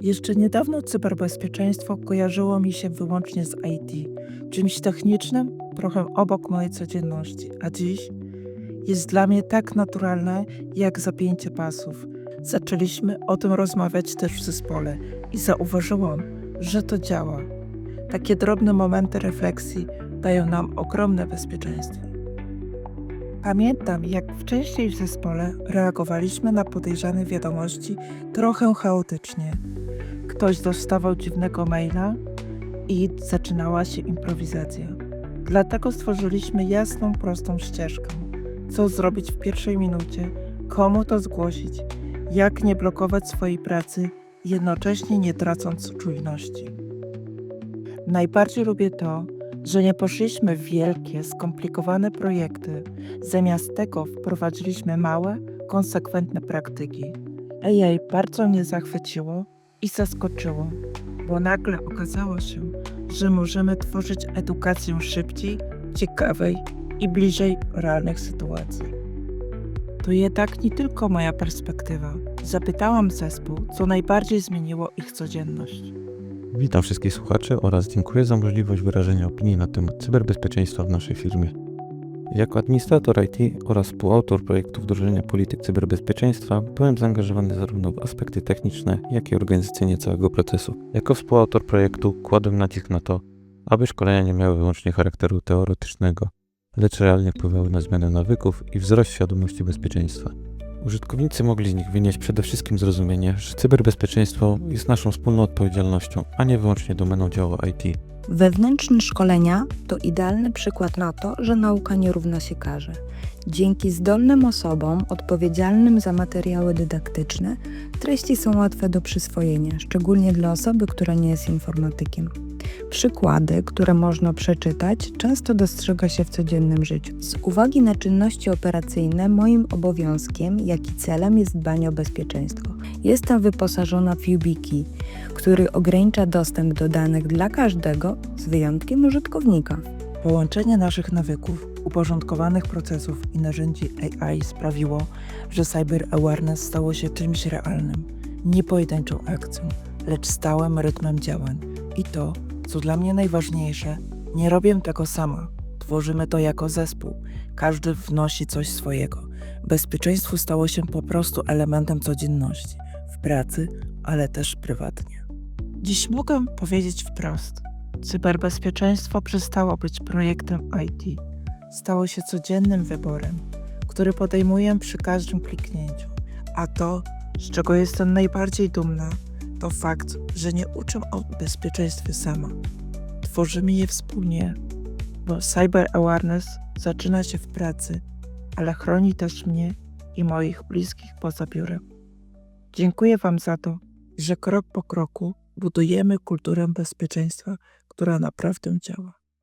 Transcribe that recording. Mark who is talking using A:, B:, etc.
A: Jeszcze niedawno cyberbezpieczeństwo kojarzyło mi się wyłącznie z IT, czymś technicznym, trochę obok mojej codzienności, a dziś jest dla mnie tak naturalne jak zapięcie pasów. Zaczęliśmy o tym rozmawiać też w zespole i zauważyłam, że to działa. Takie drobne momenty refleksji dają nam ogromne bezpieczeństwo. Pamiętam, jak wcześniej w zespole reagowaliśmy na podejrzane wiadomości trochę chaotycznie. Ktoś dostawał dziwnego maila i zaczynała się improwizacja. Dlatego stworzyliśmy jasną, prostą ścieżkę. Co zrobić w pierwszej minucie, komu to zgłosić, jak nie blokować swojej pracy, jednocześnie nie tracąc czujności. Najbardziej lubię to, że nie poszliśmy w wielkie, skomplikowane projekty. Zamiast tego wprowadziliśmy małe, konsekwentne praktyki. AI bardzo mnie zachwyciło i zaskoczyło, bo nagle okazało się, że możemy tworzyć edukację szybciej, ciekawej i bliżej realnych sytuacji. To jednak nie tylko moja perspektywa. Zapytałam zespół, co najbardziej zmieniło ich codzienność.
B: Witam wszystkich słuchaczy oraz dziękuję za możliwość wyrażenia opinii na temat cyberbezpieczeństwa w naszej firmie. Jako administrator IT oraz współautor projektu wdrożenia polityk cyberbezpieczeństwa byłem zaangażowany zarówno w aspekty techniczne, jak i organizacyjnie całego procesu. Jako współautor projektu kładłem nacisk na to, aby szkolenia nie miały wyłącznie charakteru teoretycznego, lecz realnie wpływały na zmianę nawyków i wzrost świadomości bezpieczeństwa. Użytkownicy mogli z nich wynieść przede wszystkim zrozumienie, że cyberbezpieczeństwo jest naszą wspólną odpowiedzialnością, a nie wyłącznie domeną działu IT.
C: Wewnętrzne szkolenia to idealny przykład na to, że nauka nie równa się karze. Dzięki zdolnym osobom odpowiedzialnym za materiały dydaktyczne, treści są łatwe do przyswojenia, szczególnie dla osoby, która nie jest informatykiem. Przykłady, które można przeczytać, często dostrzega się w codziennym życiu. Z uwagi na czynności operacyjne, moim obowiązkiem, jak i celem jest dbanie o bezpieczeństwo. Jestem wyposażona w YubiKey, który ogranicza dostęp do danych dla każdego, z wyjątkiem użytkownika.
A: Połączenie naszych nawyków, uporządkowanych procesów i narzędzi AI sprawiło, że cyber awareness stało się czymś realnym, nie pojedynczą akcją, lecz stałym rytmem działań. I to, co dla mnie najważniejsze, nie robię tego sama. Tworzymy to jako zespół. Każdy wnosi coś swojego. Bezpieczeństwo stało się po prostu elementem codzienności, w pracy, ale też prywatnie. Dziś mogę powiedzieć wprost. Cyberbezpieczeństwo przestało być projektem IT. Stało się codziennym wyborem, który podejmuję przy każdym kliknięciu. A to, z czego jestem najbardziej dumna, to fakt, że nie uczę o bezpieczeństwie sama. Tworzymy je wspólnie, bo cyber awareness zaczyna się w pracy, ale chroni też mnie i moich bliskich poza biurem. Dziękuję Wam za to, że krok po kroku budujemy kulturę bezpieczeństwa, która naprawdę działa.